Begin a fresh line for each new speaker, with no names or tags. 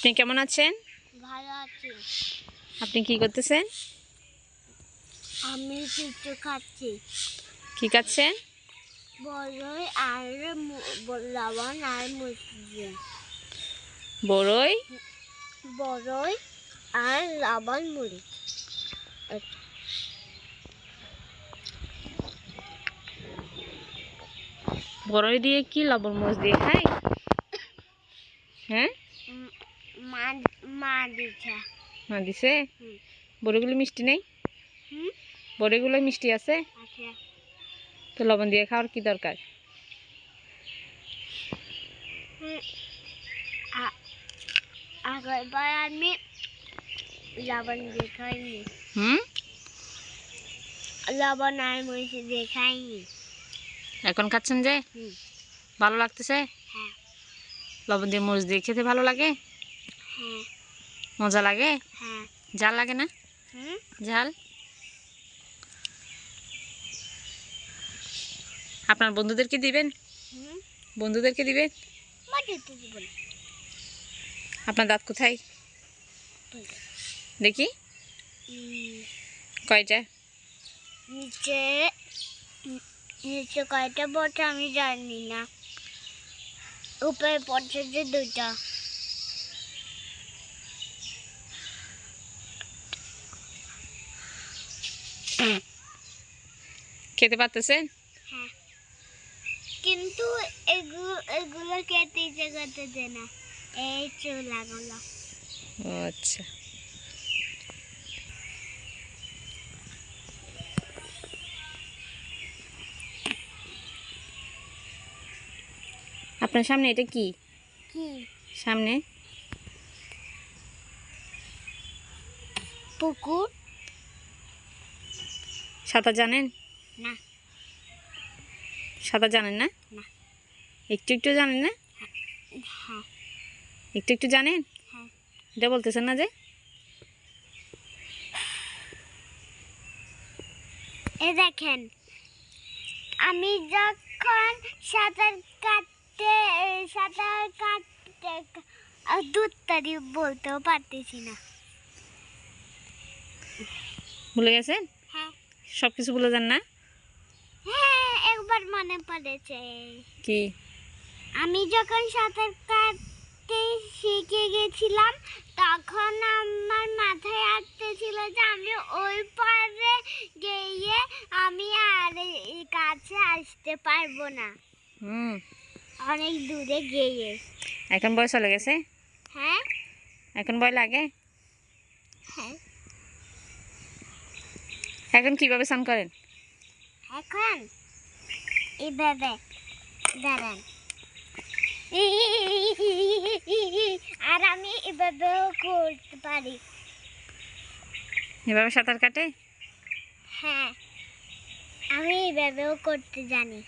আপনি কেমন আছেন?
ভালো আছি।
আপনি কি করতেছেন?
আমি কিছু খাচ্ছি।
কি খাচ্ছেন?
বড়ই আর লবণ আর মুসি
বড়ই
বড়ই আর লবণ মুড়ি
বড়ই দিয়ে কি লবণ মরিচ দিয়ে খাই হ্যাঁ?
মা দিছে?
দিছে বড়িগুলো মিষ্টি নেই? বড়িগুলো মিষ্টি আছে?
আচ্ছা।
তো লবণ দিয়ে খাওয়ার কি দরকার?
হুম, আ- আমি লবণ দিয়ে খাইনি।
হুম?
লবণ আর মরিচ দিয়ে খাইনি।
এখন খাচ্ছেন যে? ভালো লাগতেছে?
হ্যাঁ।
লবণ দিয়ে মরিচ দিয়ে খেতে ভালো লাগে?
হ্যাঁ।
মজা লাগে?
হ্যাঁ।
ঝাল লাগে না?
হুম?
ঝাল? আপনার বন্ধুদেরকে দিবেন?
হুম।
বন্ধুদেরকে দিবেন? আপনার দাঁত কোথায়? দেখি। কয়টা?
নিচে নিচে কয়টা পড়ছে আমি জানি না। উপরে পড়ছে যে দুটা
খেতে পারতেছেন?
হ্যাঁ। কিন্তু এগুলো এগুলো খেতে ইচ্ছে করতে দে না। এই চুলাগুলো
ও আচ্ছা। আপনার সামনে এটা কি?
কি?
সামনে?
পুকুর।
সাঁতার জানেন?
না।
সাঁতার জানেন
না।
একটু একটু জানেন না?
হ্যাঁ।
একটু একটু জানেন?
হ্যাঁ।
এটা বলতেছেন না যে?
এ দেখেন আমি যখন সাঁতার কাটতে সাঁতার কাটতে দুধ তারি বলতেও পারতেছি না।
ভুলে গেছেন?
হ্যাঁ।
সব কিছু ভুলে যান না?
হ্যাঁ একবার মনে পড়েছে।
কি?
আমি যখন সাঁতার কাটতে শিখে গেছিলাম তখন আমার মাথায় আসতেছিল যে আমি ওই পারে গিয়ে আমি আর এই কাছে আসতে পারব না।
হুম।
অনেক দূরে গিয়ে।
এখন বয়স চলে গেছে?
হ্যাঁ।
এখন ভয় লাগে?
হ্যাঁ।
এখন কীভাবে স্নান করেন?
এখন এভাবে দাঁড়ান। আর আমি এভাবেও করতে পারি।
এভাবে সাঁতার কাটে?
হ্যাঁ আমি এভাবেও করতে জানি।